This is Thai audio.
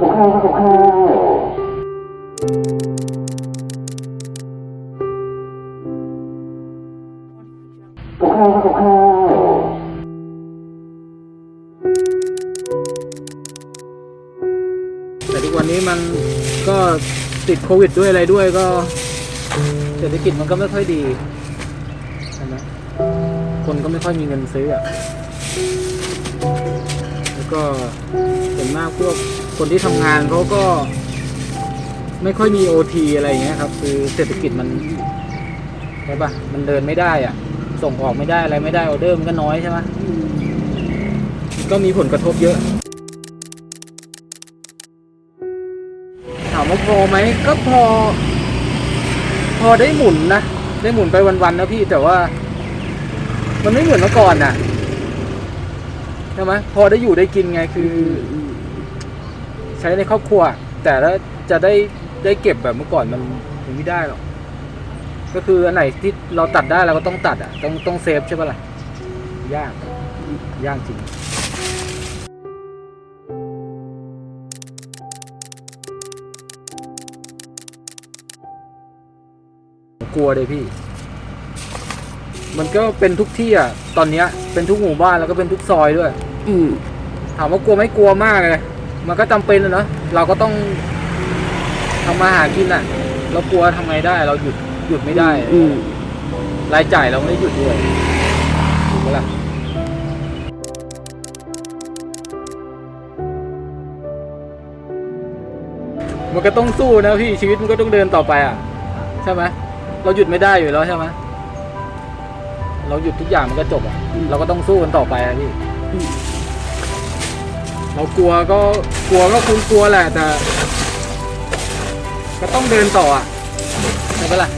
แต่ทุกวันนี้มันก็ติดโควิดด้วยอะไรด้วยก็เศรษฐกิจมันก็ไม่ค่อยดีใช่ไหมคนก็ไม่ค่อยมีเงินซื้ออะ ก็ส่วนมากพวกคนที่ทำงานเขาก็ ไม่ค่อยมีโอทีอะไรอย่างเงี้ยครับ คือเศรษฐกิจมันใช่ปะมันเดินไม่ได้อะ ส่งออกไม่ได้อะไรไม่ได้ออเดอร์มันก็น้อยใช่ไหมก็มีผลกระทบเยอะ ถามว่าพอไหมก็พอ พอได้หมุนนะ ได้หมุนไปวันๆนะพี่แต่ว่า มันไม่เหมือนเมื่อก่อนน่ะ ช่ไหมพอได้อยู่ได้กินไงคือใช้ในครอบครัว แต่ถ้าจะได้ได้เก็บแบบเมื่อก่อนมันมันไม่ได้หรอกก็คืออันไหนที่เราตัดได้เราก็ต้องตัดอะต้องต้องเซฟใช่ปะล่ะยากยากจริงกลัวเลยพี่ มันก็เป็นทุกที่อะ ตอนเนี้ยเป็นทุกหมู่บ้านแล้วก็เป็นทุกซอยด้วย อืมถามว่ากลัวไหม่กลัวมากเลยมันก็จำเป็นอะเนาะเราก็ต้องทำมาหากินอะ เรากลัวทำไงได้ เราหยุดหยุดไม่ได้ อืม รายจ่ายเราไม่ได้หยุดด้วยถูกไหมล่ะมันก็ต้องสู้นะพี่ชีวิตมันก็ต้องเดินต่อไปอะ ใช่ไหมเราหยุดไม่ได้อยู่แล้วใช่ไหมเราหยุดทุกอย่างมันก็จบอะเราก็ต้องสู้กันต่อไปอะพี่อืม เรากลัวก็กลัวก็คุณกลัวแหละแต่ก็ต้องเดินต่ออะใช่ไหมล่ะ